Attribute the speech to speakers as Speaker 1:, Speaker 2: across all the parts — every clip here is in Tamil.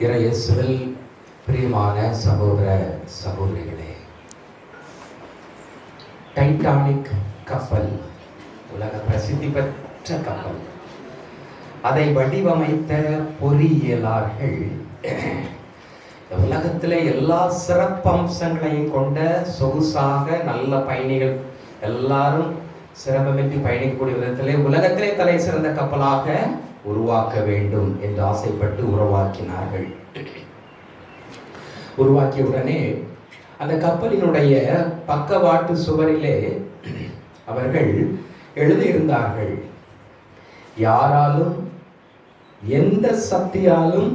Speaker 1: இறையேசுவில் பிரியமான சகோதர சகோதரிகளே டைட்டானிக் கப்பல் உலக பிரசித்தி பெற்ற கப்பல். அதை வடிவமைத்த பொறியியலாளர்கள் உலகத்தில் உலகத்திலே எல்லா சிறப்பம்சங்களையும் கொண்ட சொகுசாக நல்ல பயணிகள் எல்லாரும் சிரமமின்றி பயணிக்கக்கூடிய விதத்திலே உலகத்திலே தலை சிறந்த கப்பலாக உருவாக்க வேண்டும் என்று ஆசைப்பட்டு உருவாக்கினார்கள். உருவாக்கிய உடனே அந்த கப்பலினுடைய பக்கவாட்டு சுவரிலே அவர்கள் எழுதியிருந்தார்கள் யாராலும் எந்த சக்தியாலும்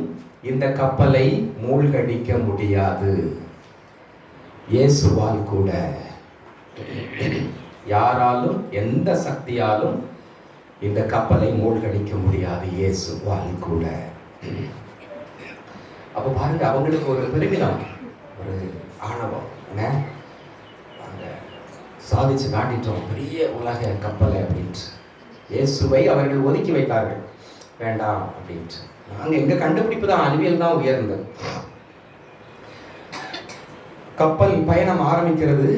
Speaker 1: இந்த கப்பலை மூழ்கடிக்க முடியாது. இயேசுவால் கூட. யாராலும் எந்த சக்தியாலும் இந்த கப்பலை மூழ்கடிக்க முடியாது. இயேசுவால் கூட. அப்ப பாருங்க அவங்களுக்கு ஒரு பெருமிதம் ஒரு ஆணவம். என்ன? அந்த சாதிச்சு காட்டிட்டோம் பெரிய உலக கப்பலை அப்படின்ட்டு. இயேசுவை அவர்கள் ஒதுக்கி வைத்தார்கள். வேண்டாம் அப்படின்ட்டு. நாங்கள் எங்கள் கண்டுபிடிப்பு தான்? அறிவியல் தான் உயர்ந்தது. கப்பல் பயணம் ஆரம்பிக்கிறது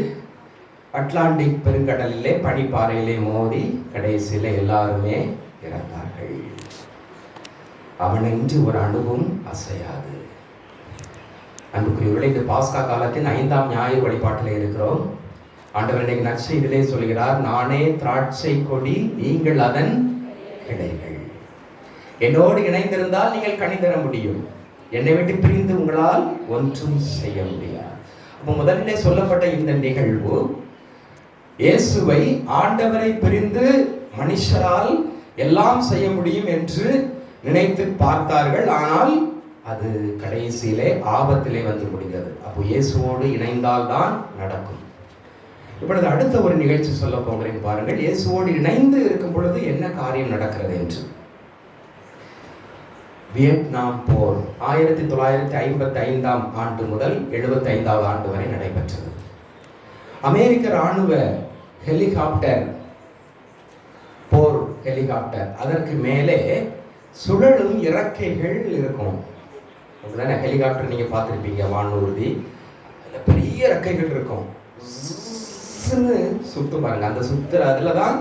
Speaker 1: அட்லாண்டிக் பெருங்கடலிலே பனிப்பாறையிலே மோதி கடைசியில் எல்லாருமே இறந்தார்கள். அவனின்றி ஒரு அணுவும் அசையாது. அன்புக்குரியவர்களே இந்த பாஸ்கா காலத்தின் ஐந்தாம் ஞாயிறு வழிபாட்டில் இருக்கிறோம். ஆண்டவர் இன்னைக்கு நற்செய்திலே சொல்கிறார் நானே திராட்சை கொடி நீங்கள் அதன் கிளைகள் என்னோடு இணைந்திருந்தால் நீங்கள் கனி தர முடியும். என்னை விட்டு பிரிந்து உங்களால் ஒன்றும் செய்ய முடியாது. அப்போ முதலிலே சொல்லப்பட்ட இந்த நிகழ்வு இயேசுவை ஆண்டவரை பிரிந்து மனுஷரால் எல்லாம் செய்ய முடியும் என்று நினைத்து பார்த்தார்கள். ஆனால் அது கடைசியிலே ஆபத்திலே வந்து முடிந்தது. அப்போ இயேசுவோடு இணைந்தால்தான் நடக்கும். இப்பொழுது அடுத்த ஒரு நிகழ்ச்சி சொல்ல போகிறேன் பாருங்கள். இயேசுவோடு இணைந்து இருக்கும் பொழுது என்ன காரியம் நடக்கிறது என்று. வியட்நாம் போர் ஆயிரத்தி தொள்ளாயிரத்தி ஐம்பத்தி ஐந்தாம் ஆண்டு முதல் எழுபத்தி ஐந்தாவது ஆண்டு வரை நடைபெற்றது. அமெரிக்க ராணுவ ஹெலிகாப்டர். போர் ஹெலிகாப்டர். அதற்கு மேலே சுழலும் இறக்கைகள் இருக்கும். அப்படிதானே ஹெலிகாப்டர் நீங்கள் பார்த்துருப்பீங்க வானூர்தி. அதில் பெரிய இறக்கைகள் இருக்கும். சுத்து பாருங்க. அந்த சுத்துற அதில் தான்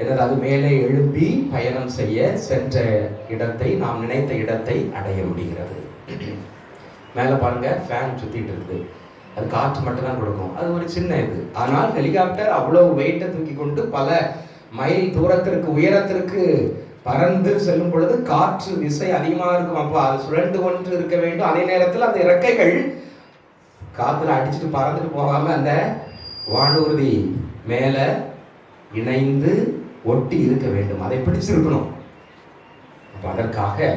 Speaker 1: என்னது அது மேலே எழுப்பி பயணம் செய்ய சென்ற இடத்தை நாம் நினைத்த இடத்தை அடைய முடிகிறது. மேலே பாருங்க ஃபேன் சுற்றிட்டு இருக்குது. அது காற்று மட்டும்தான் கொடுக்கும். அது ஒரு சின்ன இது. ஆனால் ஹெலிகாப்டர் அவ்வளோ வெயிட்டை தூக்கி கொண்டு பல மைல் தூரத்திற்கு உயரத்திற்கு பறந்து செல்லும் பொழுது காற்று விசை அதிகமாக இருக்கும். அப்போ அது சுழண்டு கொண்டு இருக்க வேண்டும். அதே நேரத்தில் அந்த இறக்கைகள் காற்றுல அடிச்சுட்டு பறந்துட்டு போகாமல் அந்த வானூர்தி மேலே இணைந்து ஒட்டி இருக்க வேண்டும். அதை பிடிச்சிருக்கணும். அப்போ அதற்காக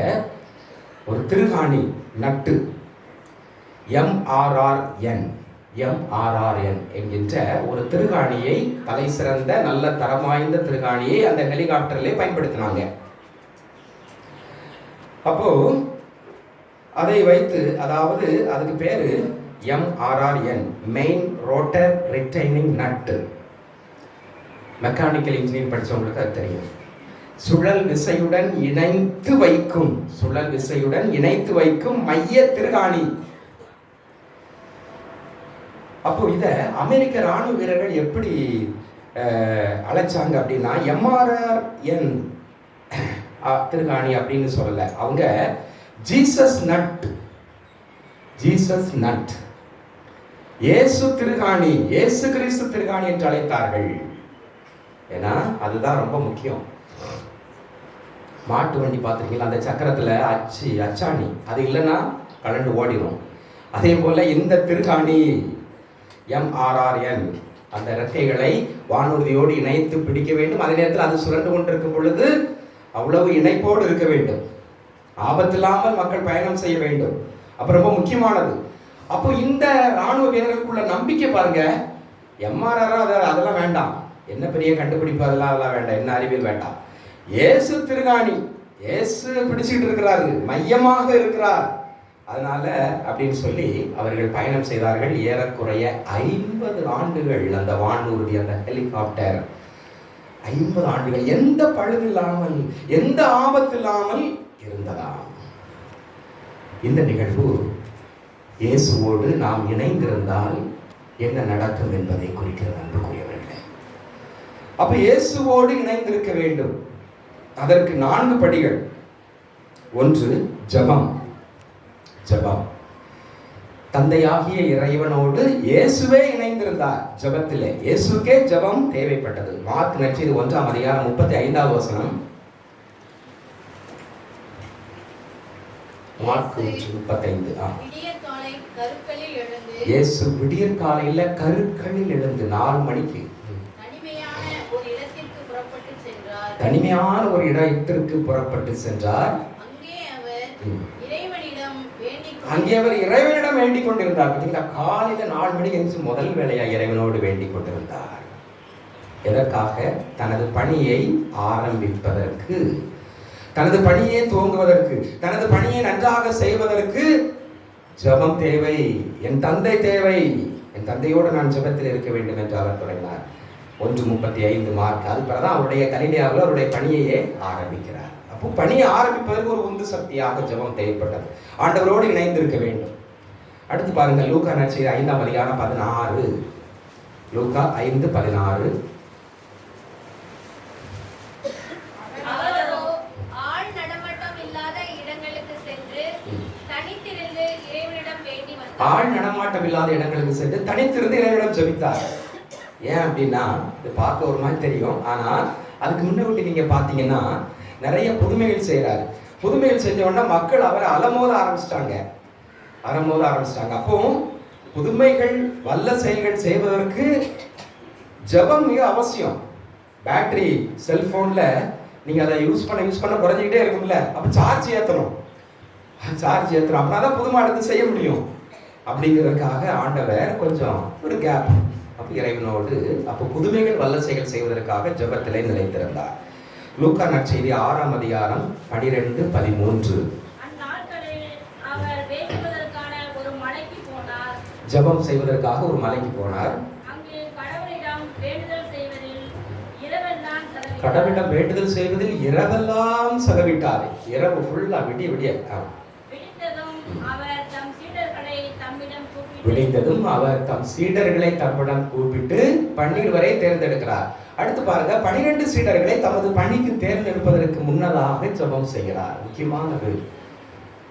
Speaker 1: ஒரு திருகாணி நட்டு எம்ஆர்ஆர்என் எம்ஆர்ஆர்என் என்கின்ற ஒரு திருகாணியை தலை சிறந்த நல்ல தரம் வாய்ந்த திருகாணியை அந்த ஹெலிகாப்டர்லேயே பயன்படுத்தினாங்க. அப்போ அதை வைத்து அதாவது அதுக்கு பேரு MRRN main rotor retaining nut mechanical engineer படித்தவங்களுக்கு அது தெரியும். சுழல் விசையுடன் இணைத்து வைக்கும் சுழல் விசையுடன் இணைத்து வைக்கும் மைய திருகாணி. அப்போ இதை அமெரிக்க ராணுவ வீரர்கள் எப்படி அழைச்சாங்க அப்படின்னா எம்ஆர்ஆர் என் திருகாணி அப்படின்னு சொல்லலை. அவங்க ஜீசஸ் நட். Jesus nut. இயேசு திருகாணி இயேசு கிறிஸ்து திருகாணி என்று அழைத்தார்கள். ஏன்னா அதுதான் ரொம்ப முக்கியம். மாட்டு வண்டி பார்த்துருக்கீங்களா? அந்த சக்கரத்தில் அச்சு அச்சாணி. அது இல்லைன்னா கலண்டு ஓடிடும் அதே போல் இந்த திருகாணி எம்ஆர்ஆர்என் அந்த இறக்கைகளை வானூர்தியோடு இணைத்து பிடிக்க வேண்டும். அதே நேரத்தில் அது சுரண்டு கொண்டிருக்கும் பொழுது அவ்வளவு இணைப்போடு இருக்க வேண்டும். ஆபத்தில்லாமல் மக்கள் பயணம் செய்ய வேண்டும். அப்போ ரொம்ப முக்கியமானது. அப்போ இந்த ராணுவ வீரர்களுக்குள்ள நம்பிக்கை பாருங்க. எம்ஆர்ஆர் அதை அதெல்லாம் வேண்டாம். என்ன பெரிய கண்டுபிடிப்பு அதெல்லாம் அதெல்லாம் வேண்டாம். என்ன அறிவியல் வேண்டாம். இயேசு திருகாணி இயேசு பிடிச்சிட்டு இருக்கிறாரு. மையமாக இருக்கிறார். அதனால அப்படின்னு சொல்லி அவர்கள் பயணம் செய்தார்கள். ஏறக்குறைய ஐம்பது ஆண்டுகள் அந்த வானூர்தி அந்த ஹெலிகாப்டர். ஐம்பது ஆண்டுகள் எந்த பழுது இல்லாமல் எந்த ஆபத்து இல்லாமல் இருந்ததாம். இந்த நிகழ்வு இயேசுவோடு நாம் இணைந்திருந்தால் என்ன நடக்கும் என்பதை குறிக்கிறது அன்புக்குரியவர்களே. அப்ப இயேசுவோடு இணைந்திருக்க வேண்டும். அதற்கு நான்கு படிகள். ஒன்று ஜெபம். ஜெபம். தந்தையாகிய இறைவனோடு இயேசுவே இணைந்திருந்தார். ஜெபத்திலே இயேசுக்கே ஜெபம் தேவைப்பட்டது. மார்க் நற்செய்தி ஒன்றாம் அதிகாரம் முப்பத்தி ஐந்தாவது வசனம். மார்க் முப்பத்தைந்து ஆ. இயேசு விடியற் காலையில கருக்களில் எழுந்து நாலு மணிக்கு
Speaker 2: தனிமையான ஒரு இடத்திற்கு புறப்பட்டு சென்றார்.
Speaker 1: தனிமையான ஒரு இடத்திற்கு புறப்பட்டு சென்றார்.
Speaker 2: அங்கே அவர்
Speaker 1: ம்.
Speaker 2: இறைவனிடம் வேண்டிக் கொண்டு-
Speaker 1: அங்கே அவர் இறைவனிடம் வேண்டிக் கொண்டிருந்தார். பார்த்தீங்களா? காலையில் நாலு மணிக்கு எழுந்து முதல் வேலையாக இறைவனோடு வேண்டிக் கொண்டிருந்தார். எதற்காக? தனது பணியை ஆரம்பிப்பதற்கு. தனது பணியை துவங்குவதற்கு. தனது பணியை நன்றாக செய்வதற்கு ஜெபம் தேவை. என் தந்தை தேவை. என் தந்தையோடு நான் ஜெபத்தில் இருக்க வேண்டும் என்று அவர் தொடங்கினார். ஒன்று முப்பத்தி ஐந்து மார்க். அது பிறகு அவருடைய கலிலியாவில் அவருடைய பணியையே ஆரம்பிக்கிறார். அப்போ பணியை ஆரம்பிப்பதற்கு ஒரு உந்து சக்தியாக ஜெபம் தேவைப்பட்டது. ஆண்டவரோடு இணைந்திருக்க வேண்டும். அடுத்து பாருங்கள் லூக்கா நற்செய்தி ஐந்தாம் அதிகாரம் பதினாறு. லூக்கா ஐந்து பதினாறு.
Speaker 2: ஆள் நடமாட்டம் இல்லாத இடங்களுக்கு சென்று. தனித்திருந்து இறைவனிடம்
Speaker 1: ஜெபித்தார். ஏன் அப்படின்னா இது பார்க்க ஒரு மாதிரி தெரியும். ஆனா அதுக்கு முன்னாடி நீங்க பார்த்தீங்கன்னா நிறைய புதுமைகள் செய்கிறாரு புதுமைகள் செஞ்ச மக்கள் அவரை அலமோத ஆரம்பிச்சிட்டாங்க. அலமோத ஆரம்பிச்சிட்டாங்க. அப்போ புதுமைகள் வல்ல செயல்கள் செய்வதற்கு ஜெபம் மிக அவசியம். பேட்டரி செல்ஃபோனில் நீங்கள் அதை யூஸ் பண்ண யூஸ் பண்ண குறைஞ்சிக்கிட்டே இருக்கும்ல. அப்போ சார்ஜ் ஏற்றணும் சார்ஜ் ஏற்றணும் அப்படின்னா தான் புதுமை அடுத்து செய்ய முடியும். அப்படிங்கிறதுக்காக ஆண்டவர் கொஞ்சம் ஒரு கேப் அப்போ இறைவனோடு அப்போ புதுமைகள் வல்ல செயல் செய்வதற்காக ஜபத்திலே நிலைத்திருந்தார். லூக்கா நற்செய்தி ஆறாம் அதிகாரம் பனிரெண்டு பதிமூன்று. ஜெபம் செய்வதற்காக ஒரு மலைக்கு போனார்.
Speaker 2: கடவுளிடம் வேண்டுதல் செய்வதில் இரவெல்லாம் செலவிட்டார்.
Speaker 1: இரவு ஃபுல்லா விடிய விடிய ஆ.
Speaker 2: விடிந்ததும் அவர் தம் சீடர்களை தம்மிடம் கூப்பிட்டு
Speaker 1: விடிந்ததும் அவர் தம் சீடர்களை தம்மிடம் கூப்பிட்டு பன்னீர் வரை தேர்ந்தெடுக்கிறார். அடுத்து பாருங்க பனிரெண்டு சீடர்களை தமது பணிக்கு தேர்ந்தெடுப்பதற்கு முன்னதாக ஜெபம் செய்கிறார். முக்கியமானது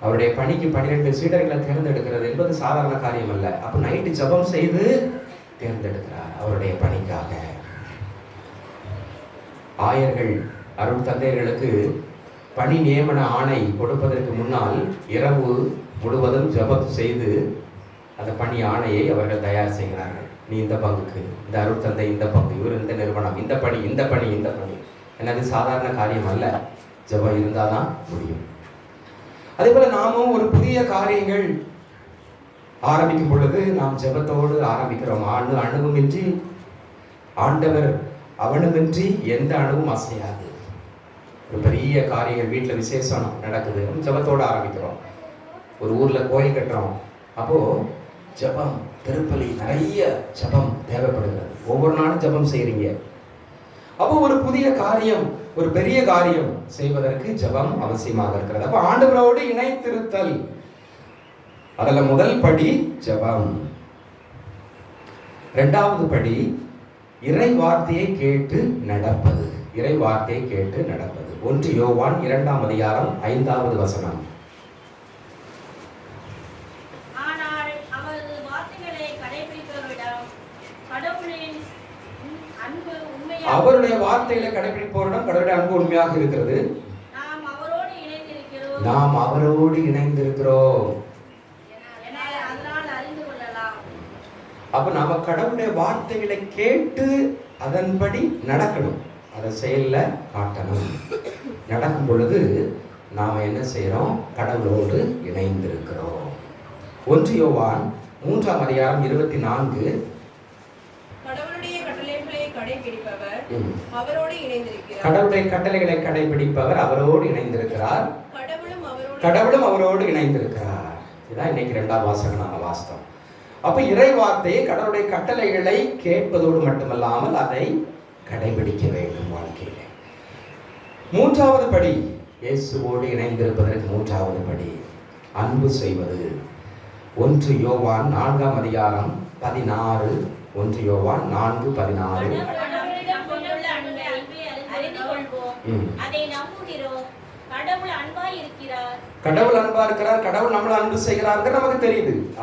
Speaker 1: அவருடைய பணிக்கு பனிரெண்டு சீடர்களை தேர்ந்தெடுக்கிறது என்பது சாதாரண காரியம் அல்ல அப்ப நைட்டு ஜெபம் செய்து தேர்ந்தெடுக்கிறார் அவருடைய பணிக்காக. ஆயர்கள் அருள் தந்தையர்களுக்கு பணி நியமன ஆணை கொடுப்பதற்கு முன்னால் இரவு முழுவதும் ஜெபம் செய்து அந்த பணி ஆணையை அவர்கள் தயார் செய்கிறார்கள். நீ இந்த பங்குக்கு இந்த அருள் தந்தை இந்த பங்கு இவர் இந்த நிறுவனம் இந்த பணி இந்த பணி இந்த பணி. எனது சாதாரண காரியம் அல்ல. ஜெபம் இருந்தால் தான் முடியும். அதே போல் நாமும் ஒரு புதிய காரியங்கள் ஆரம்பிக்கும் பொழுது நாம் ஜெபத்தோடு ஆரம்பிக்கிறோம். ஆண்டு அணுவுமின்றி ஆண்டவர் அவனுமின்றி எந்த அணுவும் அசையாது. ஒரு பெரிய காரியங்கள் வீட்டில் விசேஷம் நடக்குது. ஜபத்தோடு ஜெபத்தோடு ஆரம்பிக்கிறோம். ஒரு ஊரில் கோயில் கட்டுறோம். அப்போது ஜெபம் திருப்பலி நிறைய ஜெபம் தேவைப்படுகிறது. ஒவ்வொரு நாளும் ஜெபம் செய்கிறீங்க அப்போ ஒரு புதிய காரியம் ஒரு பெரிய காரியம் செய்வதற்கு ஜெபம் அவசியமாக இருக்கிறது. அப்போ ஆண்டவரோடு இணைத்திருத்தல். அதில் முதல் படி ஜெபம். ரெண்டாவது படி இறை வார்த்தையை கேட்டு நடப்பது. இறை வார்த்தையை கேட்டு நடப்பது. ஒன்று யோவான் இரண்டாம் அதிகாரம் ஐந்தாவது வசனம்
Speaker 2: ஆனால் அவரது வார்த்தைகளை கடைபிடிப்பவரிடம் கடவுளின் அன்பு உண்மையாக
Speaker 1: அவருடைய வார்த்தைகளை கடைபிடிப்பவரிடம் கடவுளுடைய அன்பு உண்மையாக இருக்கிறது.
Speaker 2: நாம் அவரோடு இணைந்திருக்கிறோம்.
Speaker 1: அப்ப நாம கடவுளுடைய வார்த்தைகளை கேட்டு அதன்படி நடக்கணும். அதை செயல்ல காட்டணும். நடக்கும் பொழுது நாம என்ன செய்றோம்? கடவுளோடு இணைந்திருக்கிறோம். ஒன்று யோவான் மூன்றாம் அதிகாரம் இருபத்தி நான்கு
Speaker 3: கடைபிடிப்பவர்.
Speaker 1: ம்.
Speaker 3: அவரோடு இணைந்திருக்கிறார்.
Speaker 1: கடவுளுடைய கட்டளைகளை கடைபிடிப்பவர் அவரோடு இணைந்திருக்கிறார்.
Speaker 3: கடவுளும் அவரோடு
Speaker 1: கடவுளும் அவரோடு இணைந்திருக்கிறார். இதான் இன்னைக்கு ரெண்டாம் வாசகம் நாங்கள் வாஸ்தவம் அப்ப இறை வார்த்தையை கடவுளுடைய கட்டளைகளை கேட்பதோடு மட்டுமல்லாமல் அதை கடைபிடிக்க வேண்டும் வாழ்க்கையிலே. மூன்றாவது படி இயேசுவோடு இணைந்திருப்பதற்கு மூன்றாவது படி அன்பு செய்வது. ஒன்று யோவான் நான்காம் அதிகாரம் பதினாறு ஒன்று யோவான் நான்கு பதினாறு.
Speaker 2: கடவுள் அன்பாய் இருக்கிறார்.
Speaker 1: கடவுள் அன்பா இருக்கிறார். கடவுள் நம்மள அன்பு செய்கிறார்கள் நமக்கு தெரியுது.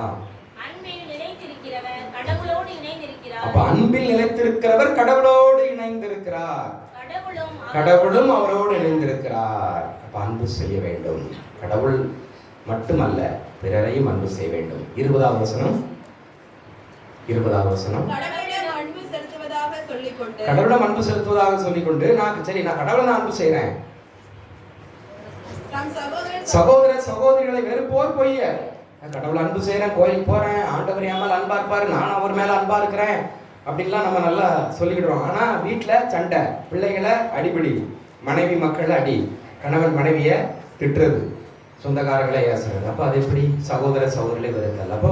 Speaker 1: அப்ப அன்பில் நிலைத்திருக்கிறவர் கடவுளோடு இணைந்திருக்கிறார்.
Speaker 2: கடவுளும்
Speaker 1: கடவுளும் அவரோடு இணைந்திருக்கிறார். அப்ப அன்பு செய்ய வேண்டும். கடவுள் மட்டுமல்ல பிறரையும் அன்பு செய்ய வேண்டும். இருபதாவது வசனம். இருபதாவது வசனம்.
Speaker 3: கடவுளிடம் அன்பு செலுத்துவதாக சொல்லிக்கொண்டு.
Speaker 1: நான் சரி நான் கடவுளை நான் அன்பு
Speaker 3: சகோதரன்
Speaker 1: சகோதர சகோதரிகளை வெறுப்போர் பொய்ய. நான் கடவுளை அன்பு செய்றேன் கோயிலுக்கு போறேன் ஆண்டவர் என் மேல அன்பா இருப்பாரு நான் அவர் மேல அன்பா இருக்கிறேன் அப்படின்லாம் நம்ம நல்லா சொல்லிக்கிடுறோம் ஆனா வீட்டுல சண்டை பிள்ளைகளை அடிபடி மனைவி மக்களை அடி கணவன் மனைவிய திட்டுறது சொந்தக்காரங்களை ஏசுறது. அப்போ அது எப்படி? சகோதர சகோதரிகளை வெறுத்தல். அப்போ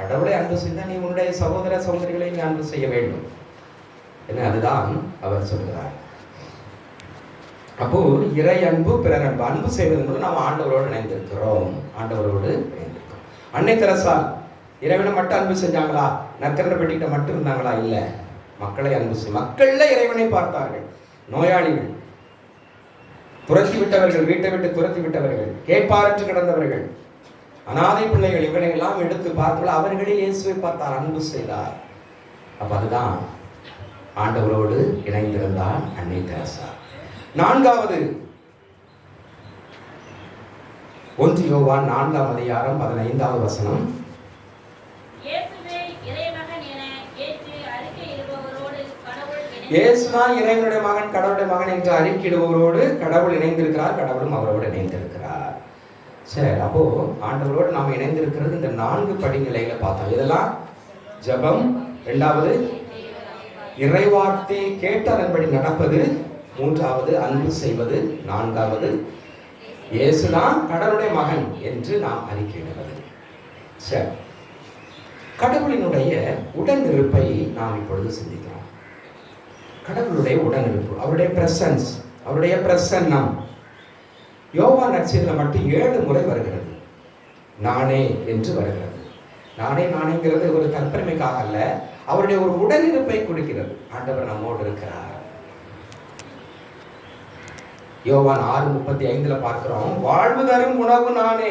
Speaker 1: கடவுளை அன்பு செய்தால் நீ உன்னுடைய சகோதர சகோதரிகளை நீ அன்பு செய்ய வேண்டும். என அதுதான் அவர் சொல்கிறார். அப்போ இறை அன்பு பிறர் அன்பு அன்பு செய்வதன் மூலம் நாம் ஆண்டவரோடு இணைந்திருக்கிறோம். ஆண்டவரோடு இணைந்திருக்கிறோம். அன்னை தெரசால் இறைவனை மட்டும் அன்பு செஞ்சாங்களா? நக்கரனை பெட்டிக்கிட்ட மட்டும் இருந்தாங்களா? இல்லை. மக்களை அன்பு செய் மக்கள்ல இறைவனை பார்த்தார்கள். நோயாளிகள் துரத்தி விட்டவர்கள் வீட்டை விட்டு துரத்தி விட்டவர்கள் கேட்பாரற்று கிடந்தவர்கள் அனாதை பிள்ளைகள் இவனை எல்லாம் எடுத்து பார்க்கல அவர்களில் இயேசுவை பார்த்தார் அன்பு செய்தார். அப்ப அதுதான் ஆண்டவரோடு இணைந்திருந்தார் அன்னை தெரசா. நான்காவது ஒன்று யோவான் நான்காம் அதிகாரம் பதினைந்தாவது வசனம். இயேசுதான் இறைவனுடைய மகன் கடவுளுடைய மகன் என்று அறிக்கையிடுபவரோடு கடவுள் இணைந்திருக்கிறார் கடவுளும் அவரோடு இணைந்திருக்கிறார். சரி அப்போ ஆண்டவரோடு நாம் இணைந்திருக்கிறது இந்த நான்கு படிநிலைகளை பார்த்தோம். இதெல்லாம் ஜெபம் ரெண்டாவது இறைவார்த்தை கேட்டு அதன்படி நடப்பது மூன்றாவது அன்பு செய்வது நான்காவது இயேசுதான் கடவுளுடைய மகன் என்று நாம் அறிக்கையிடுவது. சரி கடவுளினுடைய உடனிருப்பை நாம் இப்பொழுது சிந்திக்கிறோம். கடவுளுடைய உடனிருப்பு அவருடைய பிரசன்ஸ் அவருடைய பிரசன்னம் யோவா நற்செய்தியில் மட்டும் ஏழு முறை வருகிறது. நானே என்று வருகிறது. நானே நானேங்கிறது ஒரு கற்பனைக்காக அல்ல அவருடைய ஒரு உடலிருப்பை கொடுக்கிறது. ஆண்டவர் நம்மோடு இருக்கிறார். யோவான் ஆறு முப்பத்தி ஐந்துல பார்க்கிறோம் வாழ்வு தரும் உணவு நானே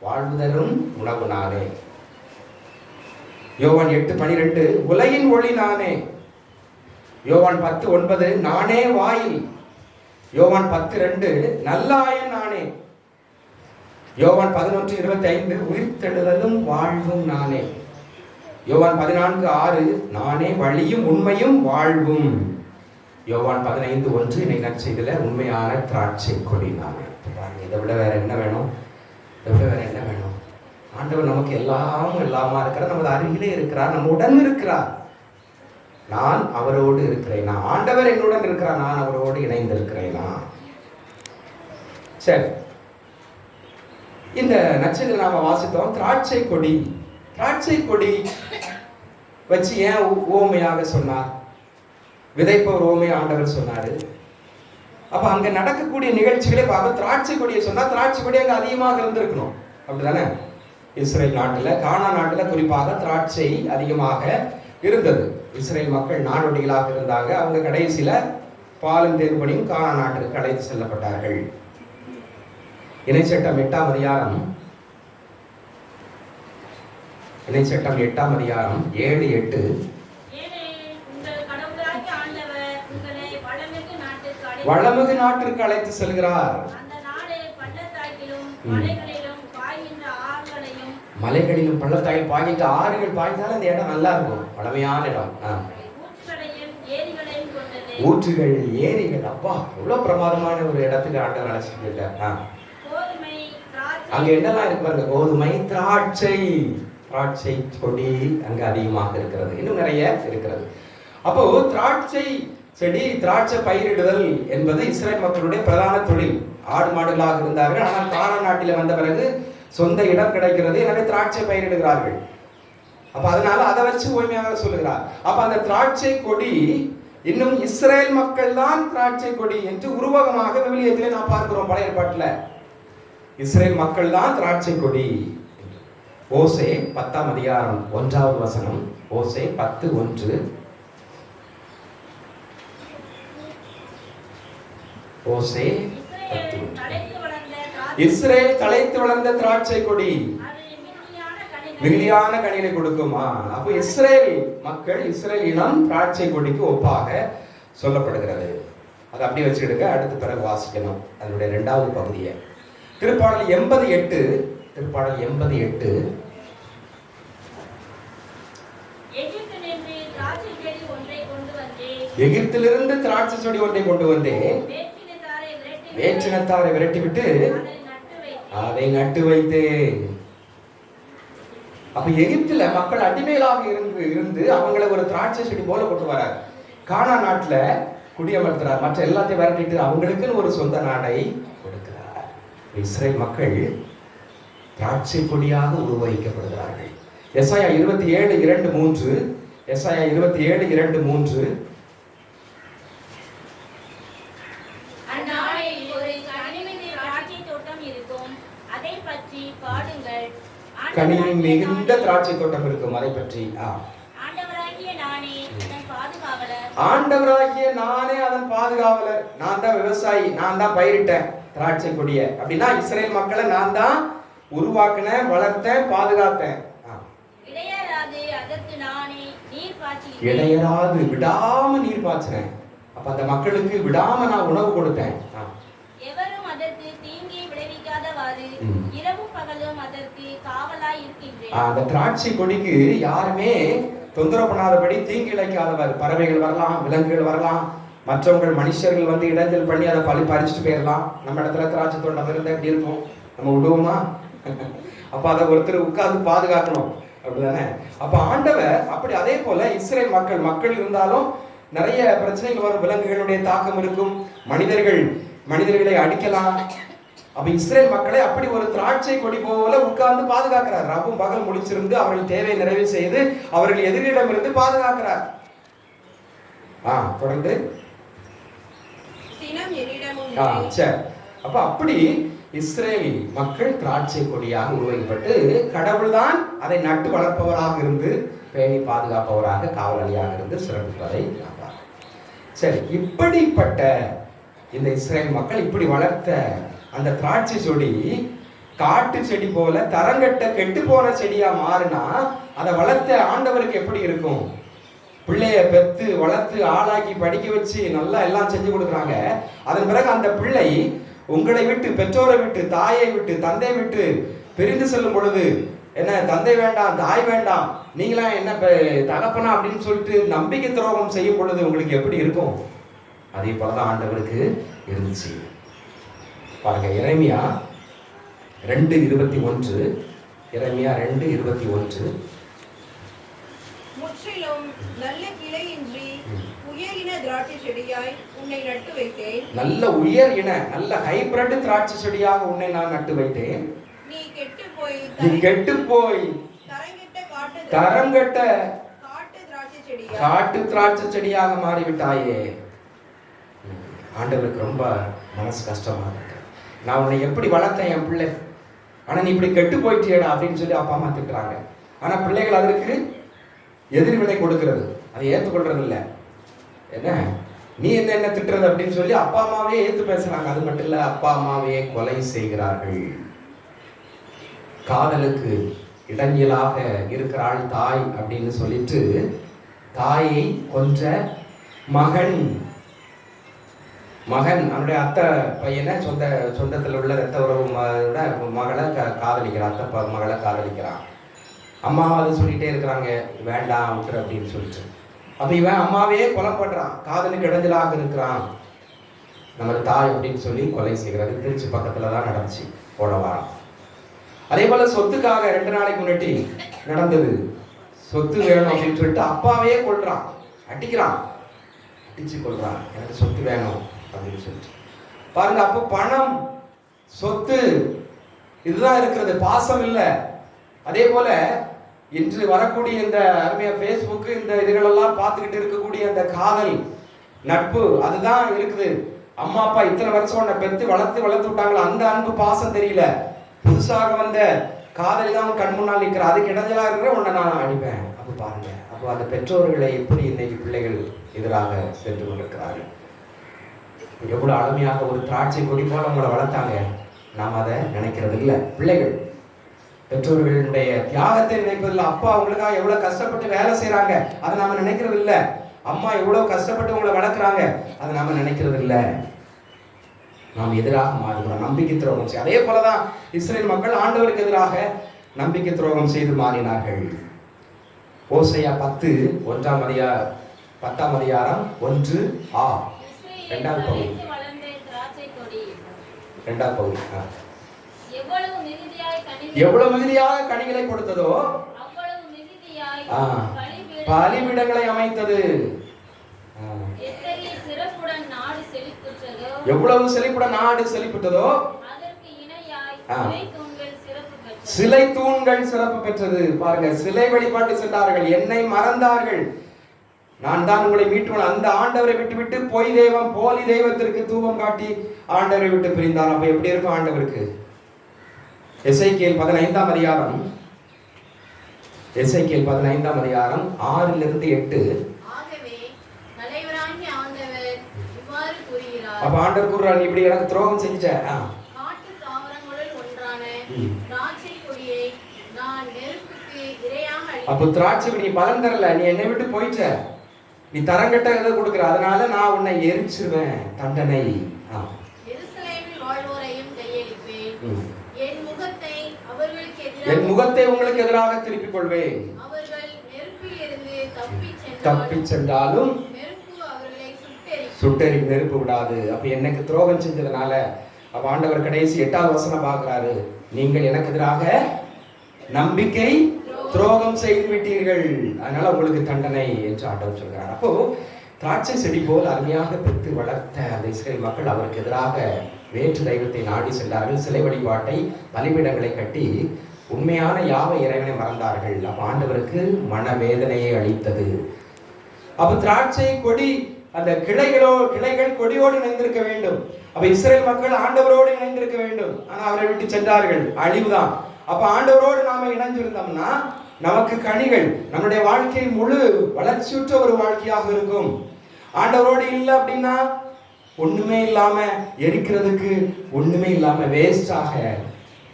Speaker 1: வாழ்வு தரும் உணவு நானே. யோவான் எட்டு பனிரெண்டு உலகின் ஒளி நானே. யோவான் பத்து ஒன்பது நானே வாயில் யோவான் பத்து ரெண்டு நல்லாயன் நானே. யோவான் பதினொன்று இருபத்தி ஐந்து உயிர்த்தெழுதலும் வாழ்வும் நானே. யோவான் பதினான்கு ஆறு நானே வழியும் உண்மையும் வாழ்வும். யோவான் பதினைந்து ஒன்று என்னை நற்செய்தியில உண்மையான திராட்சை கொடி நானே. இதை விட வேற என்ன வேணும்? இதை விட வேற என்ன வேணும்? ஆண்டவர் நமக்கு எல்லாமும் எல்லாமா இருக்கிறார் நமது அருகிலே இருக்கிறார் நம்ம உடன் இருக்கிறார். நான் அவரோடு இருக்கிறேனா. ஆண்டவர் என்னுடன் இருக்கிறார். நான் அவரோடு இணைந்திருக்கிறேனா? சரி. இந்த நச்சுகள் நாம வாசித்தோம். திராட்சை கொடி. திராட்சை கொடி வச்சு ஏன் ஓமையாக சொன்னார்? விதைப்பவர் ஓமை ஆண்டவர் சொன்னாரு. அப்ப அங்க நடக்கக்கூடிய நிகழ்ச்சிகளை பார்க்க திராட்சை கொடியை சொன்னா திராட்சை கொடி அங்க அதிகமாக இருந்திருக்கணும். அப்படிதானே இஸ்ரேல் நாட்டுல கானா நாட்டுல குறிப்பாக திராட்சை அதிகமாக இருந்தது. இஸ்ரேல் மக்கள் நாடோடிகளாக இருந்தாங்க. அவங்க கடைசியில பாலும் தேர்வுபடியும் கானா நாட்டிற்கு அழைத்து செல்லப்பட்டார்கள். இணைச்சட்டம் எட்டாம் அதிகாரம். இணைச்சட்டம் எட்டாம் அதிகாரம் ஏழு எட்டு.
Speaker 2: வளமிகு
Speaker 1: நாட்டிற்கு அழைத்து செல்கிறார்
Speaker 2: அந்த நாடு பள்ளத்தாக்கிலும்
Speaker 1: ம்.
Speaker 2: மலைகளிலும் பாய்கின்ற ஆறுகளையும்
Speaker 1: மலைகளிலும் பள்ளத்தாயில் பாய்கின்ற ஆறுகள் பாய்ந்தாலும் அந்த இடம் நல்லா இருக்கும். பழமையான இடம். ஆ. ஊற்றுகள் ஏரிகள். அப்பா எவ்வளோ பிரமாதமான ஒரு இடத்துக்கு ஆண்டவர் அழைச்சிட்டு போயிருக்கார். ஆ. அங்க என்னெல்லாம் இருக்கு பாருங்க. கோதுமை திராட்சை. திராட்சை கொடி அங்க அதிகமாக இருக்கிறது. இன்னும் நிறைய இருக்கிறது. அப்போ திராட்சை செடி திராட்சை பயிரிடுதல் என்பது இஸ்ரேல் மக்களுடைய பிரதான தொழில். ஆடு மாடுகளாக இருந்தார்கள். ஆனால் காண நாட்டில் வந்த பிறகு சொந்த இடம் கிடைக்கிறது. எனவே திராட்சை பயிரிடுகிறார்கள். அப்ப அதனால அதை வச்சு உரிமையாக சொல்லுகிறார். அப்ப அந்த திராட்சை கொடி இன்னும் இஸ்ரேல் மக்கள் தான் திராட்சை கொடி என்று உருவகமாக விவிலியத்திலே நாம் பார்க்கிறோம் பழைய ஏற்பாட்டில். இஸ்ரேல் மக்கள் தான் திராட்சை கொடி. ஓசே பத்தாம் அதிகாரம் ஒன்றாவது வசனம். ஓசே பத்து ஒன்று. ஓசே பத்து ஒன்று. இஸ்ரேல் தலைத்து வளர்ந்த திராட்சை கொடி.
Speaker 2: மிகுதியான கனிகளை
Speaker 1: கொடுக்குமா. அப்ப இஸ்ரேல் மக்கள் இஸ்ரேல் இனம் திராட்சை கொடிக்கு ஒப்பாக சொல்லப்படுகிறது. அதை அப்படியே வச்சுக்கிடுங்க. அடுத்து பிறகு வாசிக்கணும். அதனுடைய ரெண்டாவது பகுதியை. திருப்பாடல் எண்பது எட்டு. திருப்பாடல் எண்பது எட்டு. எகிப்திலிருந்து திராட்சை செடி ஒன்றை கொண்டு வந்தேன்.
Speaker 2: வேற்றினத்தாரை விரட்டி
Speaker 1: வேற்றினத்தாரை விரட்டிவிட்டு
Speaker 2: அதை நட்டு வைத்தேன்.
Speaker 1: வைத்தேன் அப்ப எகிப்துல மக்கள் அடிமைகளாக இருந்து இருந்து அவங்கள ஒரு திராட்சை செடி போல கொண்டு வரார் கானா நாட்டுல குடியமர்த்துறார். மற்ற எல்லாத்தையும் விரட்டிட்டு அவங்களுக்குன்னு ஒரு சொந்த நாடை கொடுக்கிறார். இஸ்ரேல் மக்கள் திராட்சை கொடியாக உருவகிக்கப்படுகிறார்கள். எஸ்ஐயா இருபத்தி ஏழு இரண்டு மூன்று. எஸ்ஐயா இருபத்தி ஏழு இரண்டு மூன்று
Speaker 2: அந்நாளில் ஒரு கனிமிகு திராட்சை தோட்டம் இருக்கும் அதை பற்றி பாடுங்கள்
Speaker 1: கனியின் மிகுந்த திராட்சை தோட்டம் இருக்கும் அதை பற்றி. ஆ.
Speaker 2: ஆண்டவராகிய நானே அதன் பாதுகாவலர்.
Speaker 1: நானே தான் விவசாயி நான் தான் பயிரிட்டேன் திராட்சை கொடிய. அப்படின்னா இஸ்ரேல் மக்களை நான் தான் உருவாக்கினேன் வளர்த்தேன் பாதுகாத்தேன்.
Speaker 2: இடையராது
Speaker 1: விடாம நீர் பாய்ச்சினேன் அப்ப அந்த மக்களுக்கு விடாம நான் உணவு கொடுத்தேன்.
Speaker 2: விளைவிக்காதவாறு
Speaker 1: ம்.
Speaker 2: இரவும் பகலும் அதற்கு காவலாய்
Speaker 1: ஆ,
Speaker 2: இருக்கின்றேன்
Speaker 1: அந்த திராட்சை கொடிக்கு யாருமே தொந்தரவு பண்ணாதபடி தீங்கு இழைக்காதவர். பறவைகள் வரலாம் விலங்குகள் வரலாம். மற்றவங்கள் மனுஷர்கள் வந்து இடைஞ்சல் பண்ணி அதை பழி பறிச்சுட்டு போயிடலாம் நம்ம இடத்துல திராட்சை தோட்டம் இருந்தா எப்படி இருக்கும்? நம்ம விடுவோமா? அப்ப அதை ஒருத்தர் உட்கார்ந்து பாதுகாக்கணும். அப்படிதானே? அப்ப ஆண்டவர் அப்படி அதே போல இஸ்ரேல் மக்கள் மக்கள் இருந்தாலும் நிறைய பிரச்சனைகள் வரும். விலங்குகளுடைய தாக்கம் இருக்கும். மனிதர்கள் மனிதர்களை அடிக்கலாம். அப்ப இஸ்ரேல் மக்களை அப்படி ஒரு திராட்சை கொடி போல உட்கார்ந்து பாதுகாக்கிறார். ரவும் பகல் முடிச்சிருந்து அவர்கள் தேவை நிறைவு செய்து அவர்கள் எதிரிடமிருந்து பாதுகாக்கிறார். ஆ தொடர்ந்து. அப்ப அப்படி இஸ்ரேல் மக்கள் திராட்சை கொடியாக உருவாக்கப்பட்டு கடவுள்தான் அதை நட்டு வளர்ப்பவராக இருந்து பேணி பாதுகாப்பவராக காவலாளியாக இருந்து காண்பார் சரி இப்படிப்பட்ட இந்த இஸ்ரேல் மக்கள் இப்படி வளர்த்த அந்த திராட்சை செடி காட்டு செடி போல தரங்கட்ட கெட்டு போன செடியா மாறினா அதை வளர்த்த ஆண்டவருக்கு எப்படி இருக்கும்? பிள்ளைய பெத்து வளர்த்து ஆளாக்கி படிக்க வச்சு நல்லா எல்லாம் செஞ்சு கொடுக்குறாங்க. அதன் பிறகு அந்த பிள்ளை உங்களை விட்டு பெற்றோரை விட்டு தாயை விட்டு தந்தை விட்டு பிரிந்து செல்லும் பொழுது என்ன தந்தை வேண்டாம் தாய் வேண்டாம் நீங்களாம் என்ன பெ- தகப்பனா அப்படின்னு சொல்லிட்டு நம்பிக்கை துரோகம் செய்யும் பொழுது உங்களுக்கு எப்படி இருக்கும்? அதே போலதான் ஆண்டவருக்கு இருந்துச்சு. பாருங்க இறைமையா ரெண்டு இருபத்தி ஒன்று இறைமையா ரெண்டு இருபத்தி ஒன்று.
Speaker 3: முற்றிலும் நல்ல கிளையின்றி உயரின திராட்சை செடியாய் உன்னை நட்டு வைத்தேன்.
Speaker 1: நல்ல உயர் இன நல்ல ஹைபிரிட் திராட்சை செடியாக உன்னை நான் நட்டு வைத்தேன்.
Speaker 3: நீ கெட்டு போய்
Speaker 1: நீ கெட்டு போய்
Speaker 3: தரங்கிட்ட காட்டு திராட்சை செடியாய்.
Speaker 1: காட்டு திராட்சை செடியாக மாறிவிட்டாயே. ஆண்டவருக்கு ரொம்ப மனசு கஷ்டமா இருக்கு நான் உன்னை எப்படி வளர்த்தேன் என் பிள்ளை? ஆனால் நீ இப்படி கெட்டு போயிட்டியடா அப்படின்னு சொல்லி அப்பா அம்மா திட்டுறாங்க. ஆனால் பிள்ளைகள் அதற்கு எதிர்வினை கொடுக்கிறது. அதை ஏற்றுக்கொள்றது இல்லை என்ன? நீ என்ன என்ன திட்டுறது அப்படின்னு சொல்லி அப்பா அம்மாவே ஏற்று பேசுறாங்க. அது மட்டும் இல்லை அப்பா அம்மாவையே கொலை செய்கிறார்கள். காதலுக்கு இடைஞ்சலாக இருக்கிறாள் தாய் அப்படின்னு சொல்லிட்டு தாயை கொன்ற மகன் மகன் அவனுடைய அத்தை பையனை சொந்த சொந்தத்தில் உள்ள ரத்த உறவு மகளை க- காதலிக்கிறான். அத்தை மகளை காதலிக்கிறான். அம்மாவை சொல்லிகிட்டே இருக்கிறாங்க. வேண்டாம் விட்டுரு அப்படின்னு சொல்லிட்டு. அப்போ இவன் அம்மாவையே கொலை காதலுக்கு இடைஞ்சலாக இருக்கிறான். நமது தாய் அப்படின்னு சொல்லி கொலை செய்கிறது திருச்சி பக்கத்தில் தான் நடந்துச்சு போன வாரம். அதே போல் சொத்துக்காக ரெண்டு நாளைக்கு முன்னாடி நடந்தது. சொத்து வேணும் அப்படின்னு சொல்லிட்டு அப்பாவே கொள்றான் அடிக்கிறான். அடிச்சு கொள்றான் எனக்கு சொத்து வேணும். அப்படின்னு சொல்லிட்டு. பாருங்க அப்போ பணம் சொத்து இதுதான் இருக்கிறது. பாசம் இல்லை. அதே போல இன்று வரக்கூடிய இந்த அருமையா ஃபேஸ்புக்கு இந்த இதுகளெல்லாம் பார்த்துக்கிட்டு இருக்கக்கூடிய அந்த காதல் நட்பு அதுதான் இருக்குது. அம்மா அப்பா இத்தனை வருஷம் உன்னை பெற்று வளர்த்து வளர்த்து விட்டாங்களா? அந்த அன்பு பாசம் தெரியல. புதுசாக வந்த காதலி தான் உன் கண் முன்னால் நிற்கிற. அதுக்கு இடைஞ்சலா இருக்கிற உன்னை நான் அடிப்பேன். அப்போ பாருங்க அப்போ அந்த பெற்றோர்களை எப்படி இன்னைக்கு பிள்ளைகள் எதிராக சென்று கொண்டிருக்கிறார்கள்? எவ்வளோ அருமையாக ஒரு திராட்சை கொடி போல நம்மளை வளர்த்தாங்க. நாம் அதை நினைக்கிறது இல்லை பிள்ளைகள் பெற்றோர்களுடைய தியாகத்தை நினைப்பதில்லை. அப்பா அவங்களுக்காக எவ்வளோ கஷ்டப்பட்டு வேலை செய்கிறாங்க அதை நாம் நினைக்கிறது இல்லை அம்மா எவ்வளோ கஷ்டப்பட்டு உங்களை வளர்க்குறாங்க. அதை நாம் நினைக்கிறது இல்லை நாம் எதிராக மாறுகிறோம். நம்பிக்கை துரோகம் செய்ய அதே போல தான் இஸ்ரேல் மக்கள் ஆண்டவருக்கு எதிராக நம்பிக்கை துரோகம் செய்து மாறினார்கள். ஓசையா பத்து ஒன்றாம் அதிகா பத்தாம் அதிகாரம் ஒன்று ஆ. இரண்டாவது பகுதி.
Speaker 2: தழைத்து வளர்ந்த திராட்சை கொடி.
Speaker 1: ரெண்டாம் பகுதி.
Speaker 2: எவ்வளவு
Speaker 1: மிகுதியாக கனிகளை கொடுத்ததோ பலிபீடங்களை அமைத்தது. எவ்வளவு செழிப்புட நாடு செழிப்புட்டதோ
Speaker 2: சிலை தூண்கள் சிறப்பு பெற்றது.
Speaker 1: பாருங்க சிலை வழிபாட்டு சென்றார்கள். என்னை மறந்தார்கள். நான் தான் உங்களை மீட்டுவன். அந்த ஆண்டவரை விட்டுவிட்டு பொய் தெய்வம் போலி தெய்வத்திற்கு தூபம் காட்டி ஆண்டவரை விட்டு பிரிந்தார் அப்ப எப்படி இருக்கும் ஆண்டவருக்கு? எசைக்கியல் பதினைந்தாம் அதிகாரம். எசைக்கியல் பதினைந்தாம் அதிகாரம் ஆறிலிருந்து எட்டு. அப்ப ஆண்டவர் கூறுறாரு இப்படி எனக்கு துரோகம் செஞ்ச அப்போ திராட்சை நீ பலன் தரல. நீ என்னை விட்டு போயிட்ட. நீ தரங்கட்ட இதை கொடுக்குற. அதனால நான் உன்னை எரிச்சிருவேன் தண்டனை.
Speaker 4: என் முகத்தை
Speaker 1: உங்களுக்கு எதிராக திருப்பிக் கொள்வேன். தப்பி
Speaker 4: சென்றால்
Speaker 1: சென்றாலும் சுட்டெரி நெருப்பு விடாது. அப்ப எனக்கு துரோகம் செஞ்சதுனால அப்ப ஆண்டவர் கடைசி எட்டாவது வசனம் பார்க்கிறாரு. நீங்கள் எனக்கு எதிராக நம்பிக்கை துரோகம் செய்து விட்டீர்கள் அதனால உங்களுக்கு தண்டனை என்று ஆண்டவர் சொல்கிறார். அப்போ திராட்சை செடி போல் அருமையாக பெற்று வளர்த்த அந்த இஸ்ரேல் மக்கள் அவருக்கு எதிராக வேற்று தெய்வத்தை நாடி சென்றார்கள். சிலை வழிபாட்டை பலிபீடங்களை கட்டி உண்மையான யாவ இறைவனை மறந்தார்கள். அப்ப ஆண்டவருக்கு மனவேதனையை அளித்தது. அப்ப திராட்சை கொடி அந்த கிளைகளோ கிளைகள் கொடியோடு இணைந்திருக்க வேண்டும். அப்ப இஸ்ரேல் மக்கள் ஆண்டவரோடு இணைந்திருக்க வேண்டும். ஆனால் அவரை விட்டு சென்றார்கள். அழிவுதான். அப்ப ஆண்டவரோடு நாம இணைஞ்சிருந்தோம்னா நமக்கு கனிகள் நம்முடைய வாழ்க்கை முழு வளர்ச்சியுற்ற ஒரு வாழ்க்கையாக இருக்கும். ஆண்டவரோடு இல்லை அப்படின்னா ஒண்ணுமே இல்லாம எரிக்கிறதுக்கு ஒண்ணுமே இல்லாம வேஸ்டாக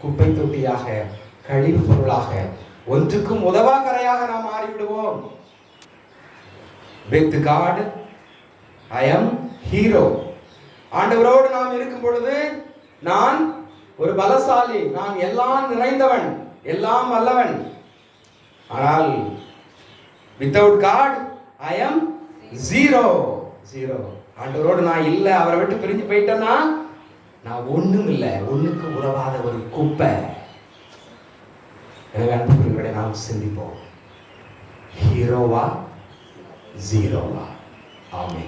Speaker 1: குப்பை தொட்டியாக கழிவு பொருளாக ஒன்றுக்கும் உதவாக்கரையாக நாம் மாறிவிடுவோம். With God I am hero ஆண்டவரோடு நாம் இருக்கும் பொழுது நான் ஒரு பலசாலி நான் எல்லாம் நிறைந்தவன் எல்லாம் வல்லவன். ஆனால் without God I am zero zero ஆண்டவரோடு நான் இல்லை அவரை விட்டு பிரிஞ்சு போயிட்டேன்னா நான் ஒன்றும் இல்லை. ஒன்றுக்கு உறவாத ஒரு குப்பை. எனவே அன்புக்குரியவர்களை நாம் சிந்திப்போம். ஹீரோவா ஜீரோவா ஆமே